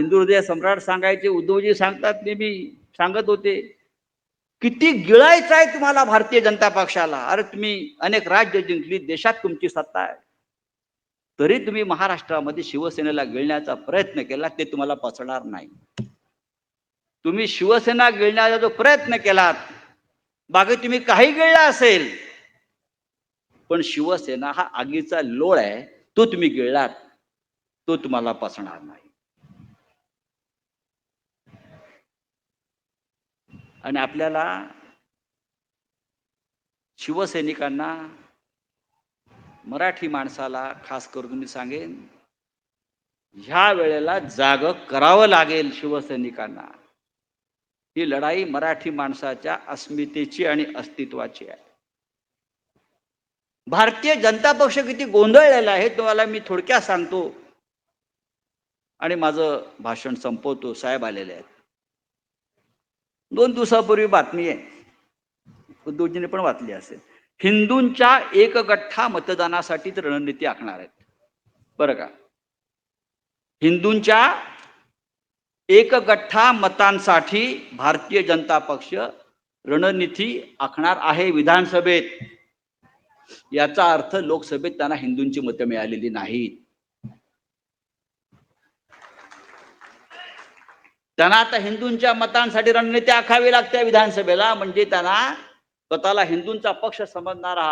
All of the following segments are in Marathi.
हिंदू हृदय सम्राट सांगायचे उद्धवजी सांगतात मी सांगत होते. किती गिळायचं आहे तुम्हाला भारतीय जनता पक्षाला? अरे तुम्ही अनेक राज्य जिंकली देशात तुमची सत्ता आहे. तरी तुम्ही महाराष्ट्रामध्ये शिवसेनेला गिळण्याचा प्रयत्न केला ते तुम्हाला पचणार नाही. तुम्ही शिवसेना गिळण्याचा जो प्रयत्न केलात बाकी तुम्ही काही गिळला असेल. पण शिवसेना हा आगीचा लोळ आहे तो तुम्ही गिळलात तो तुम्हाला पचणार नाही. आणि आपल्याला शिवसैनिकांना मराठी माणसाला खास करून मी सांगेन ह्या वेळेला जाग करावं लागेल शिवसैनिकांना. ही लढाई मराठी माणसाच्या अस्मितेची आणि अस्तित्वाची आहे. भारतीय जनता पक्ष किती गोंधळलेला आहे तुम्हाला मी थोडक्यात सांगतो. आणि माझं भाषण संपवतो साहेब आलेले आहेत. दोन दिवसापूर्वी बातमी आहे. उद्धवजीने पण वाचली असेल. हिंदूंच्या एकगठ्ठा मतदानासाठी रणनीती आखणार आहेत. बरं का? हिंदूंच्या एकगठ्ठा मतांसाठी भारतीय जनता पक्ष रणनीती आखणार आहे विधानसभेत. याचा अर्थ लोकसभेत त्यांना हिंदूंची मतं मिळालेली नाहीत. त्यांना आता हिंदूंच्या मतांसाठी रणनीती आखावी लागते विधानसभेला. म्हणजे त्यांना स्वतःला हिंदूंचा पक्ष समजणारा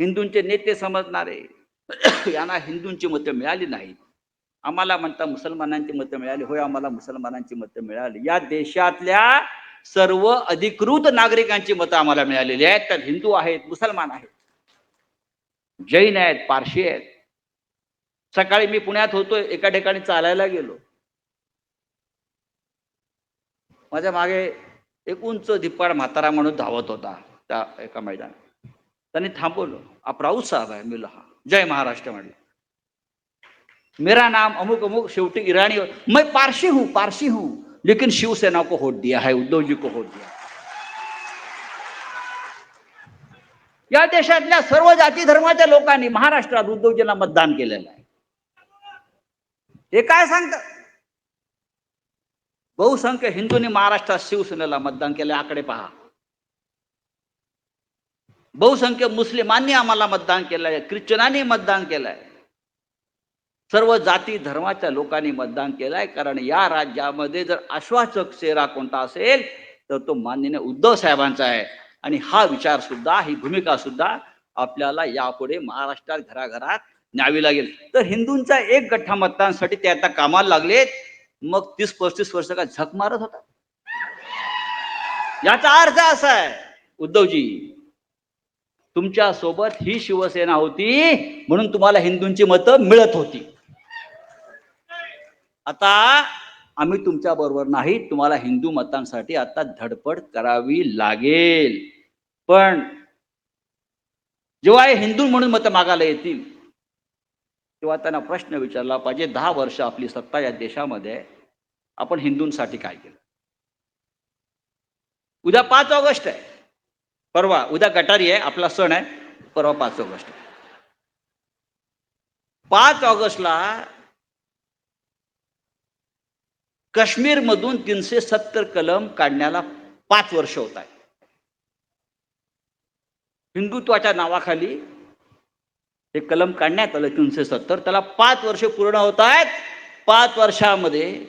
हिंदूंचे नेते समजणारे यांना हिंदूंची मतं मिळाली नाहीत. आम्हाला म्हणता मुसलमानांची मतं मिळाली. होय आम्हाला मुसलमानांची मतं मिळाली. या देशातल्या सर्व अधिकृत नागरिकांची मतं आम्हाला मिळालेली आहेत. तर हिंदू आहेत मुसलमान आहेत जैन आहेत पारशी आहेत. सकाळी मी पुण्यात होतो एका ठिकाणी चालायला गेलो. माझ्या मागे एक उंच धिप्पाड म्हातारा म्हणून धावत होता त्या एका मैदानात. त्यांनी थांबवलं. आप राऊत साहेब आहे मी हा जय महाराष्ट्र म्हणलं मेरा नाम अमुक अमुक शेवटी इराणी हो- मैं पारशी हूं पारशी हूं. लेकिन शिवसेना को वोट दिया है उद्धव जी को वोट दिया या देशातल्या सर्व जाती धर्माच्या लोकांनी महाराष्ट्रात उद्धवजींना मतदान केलेलं आहे. हे काय सांगतात? बहुसंख्य हिंदूंनी महाराष्ट्रात शिवसेनेला मतदान केले आकडे पहा. बहुसंख्य मुस्लिमांनी आम्हाला मतदान केलंय ख्रिश्चनांनी मतदान केलंय. सर्व जाती धर्माच्या लोकांनी मतदान केलंय कारण या राज्यामध्ये जर आश्वासक चेहरा कोणता असेल तर तो माननीय उद्धव साहेबांचा आहे. आणि हा विचार सुद्धा ही भूमिका सुद्धा आपल्याला यापुढे महाराष्ट्रात घराघरात न्यावी लागेल. तर हिंदूंचा एक गठ्ठा मतदानासाठी ते आता कामाला लागलेत. मग तीस पस्तीस वर्ष का झक मारत होता? याचा अर्थ असा आहे उद्धवजी तुमच्यासोबत ही शिवसेना होती म्हणून तुम्हाला हिंदूंची मतं मिळत होती. आता आम्ही तुमच्या बरोबर नाही तुम्हाला हिंदू मतांसाठी आता धडपड करावी लागेल. पण जेव्हा हे हिंदू म्हणून मतं मागायला येतील किंवा त्यांना प्रश्न विचारला पाहिजे दहा वर्ष आपली सत्ता या देशामध्ये आपण हिंदूंसाठी काय केलं? उद्या पाच ऑगस्ट आहे. परवा उद्या गटारी आहे आपला सण आहे परवा पाच ऑगस्ट आहे. पाच ऑगस्टला काश्मीरमधून तीनशे सत्तर कलम काढण्याला पाच वर्ष होत आहे हिंदुत्वाच्या नावाखाली हे कलम काढण्यात आलं तीनशे सत्तर. त्याला पाच वर्ष पूर्ण होत आहेत. पाच वर्षामध्ये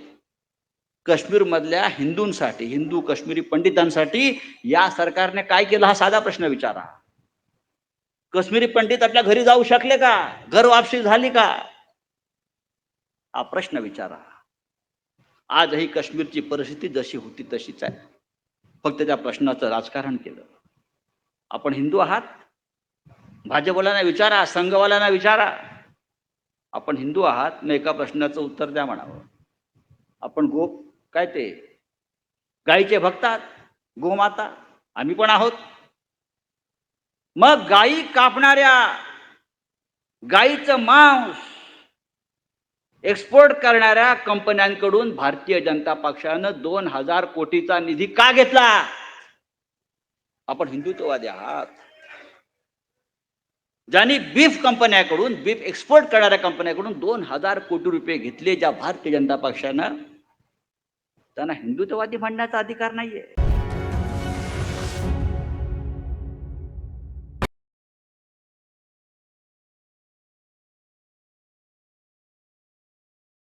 काश्मीरमधल्या हिंदूंसाठी हिंदू काश्मीरी पंडितांसाठी या सरकारने काय केलं हा साधा प्रश्न विचारा. काश्मीरी पंडित आपल्या घरी जाऊ शकले का? घर वापसी झाली का? हा प्रश्न विचारा. आजही काश्मीरची परिस्थिती जशी होती तशीच आहे. फक्त त्या प्रश्नाचं राजकारण केलं. आपण हिंदू आहात. भाजपवाल्यांना विचारा संघवाल्यांना विचारा. आपण हिंदू आहात मग एका प्रश्नाचं उत्तर द्या म्हणावं. आपण गो काय ते? गाईचे भक्त आहात गोमाता. आम्ही पण आहोत. मग गायी कापणाऱ्या गायीचं मांस एक्सपोर्ट करणाऱ्या कंपन्यांकडून भारतीय जनता पक्षानं दोन हजार कोटीचा निधी का घेतला? आपण हिंदुत्ववादी आहात. ज्यांनी बीफ कंपन्याकडून बीफ एक्सपोर्ट करणाऱ्या कंपन्याकडून दोन हजार कोटी रुपये घेतले ज्या भारतीय जनता पक्षानं त्यांना हिंदुत्ववादी म्हणण्याचा अधिकार नाहीये.